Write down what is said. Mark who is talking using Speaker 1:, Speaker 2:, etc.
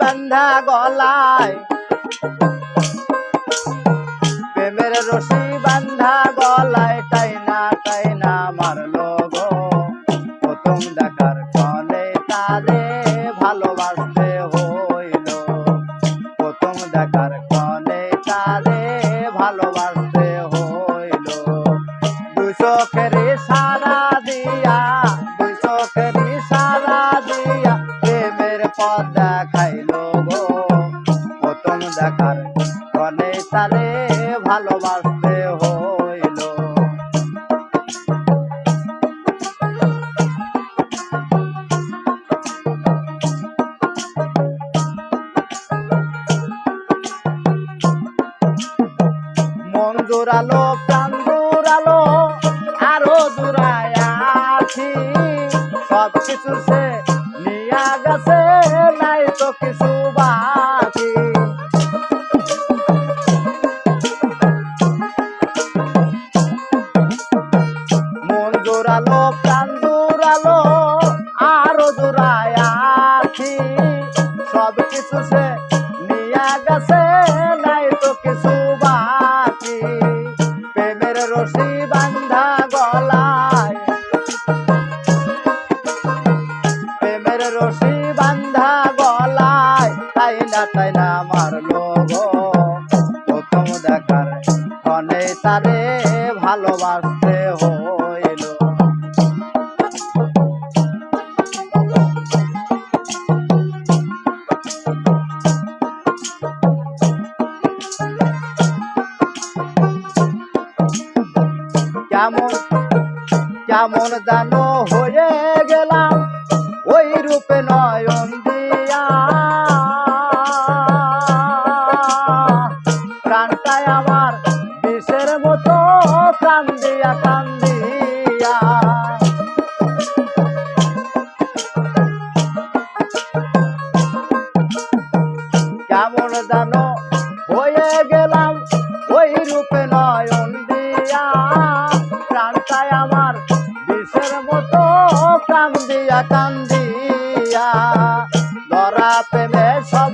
Speaker 1: বান্ধা গলায়। প্রেমের রশি বান্ধা গলায়, টাইনা টাইনা মারলো গো। প্রথম দেখার কনে তারে ভালোবাসতে হইল। প্রথম দেখার কনে তারে ভালোবাসতে হইল। সারা দিয়া, দুই চোখের সারা দিয়া প্রেমের পথ দেখাইলো গো। প্রথম দেখার কনে তারে ভালোবাসতে হইল। মন জোরালো, প্রাণ জোরালো, আরও জোড়ায় আছি। সব কিছু সে নিয়া গেছে। কিছু বাকি মন জোরালো আরও জোড়ায় সব কিছু সে নাই তো কিছু বাকি প্রেমের রশি বান্ধা গলায়। প্রেমের রশি বান্ধা তাই না প্রথম দেখার তারে ভালোবাসতে হইল। কেমন কেমন জানো হয়ে গেলাম, ওই রূপে নয়ন প্রাণটাই আমার। বিষের মতো প্রাণ দিয়া কান দিয়া কেমন জানো হয়ে গেলাম ওই রূপে নয়ন দিয়া। প্রাণটাই আমার বিষের মতো প্রাণ দিয়া কান ধরা প্রেমে সব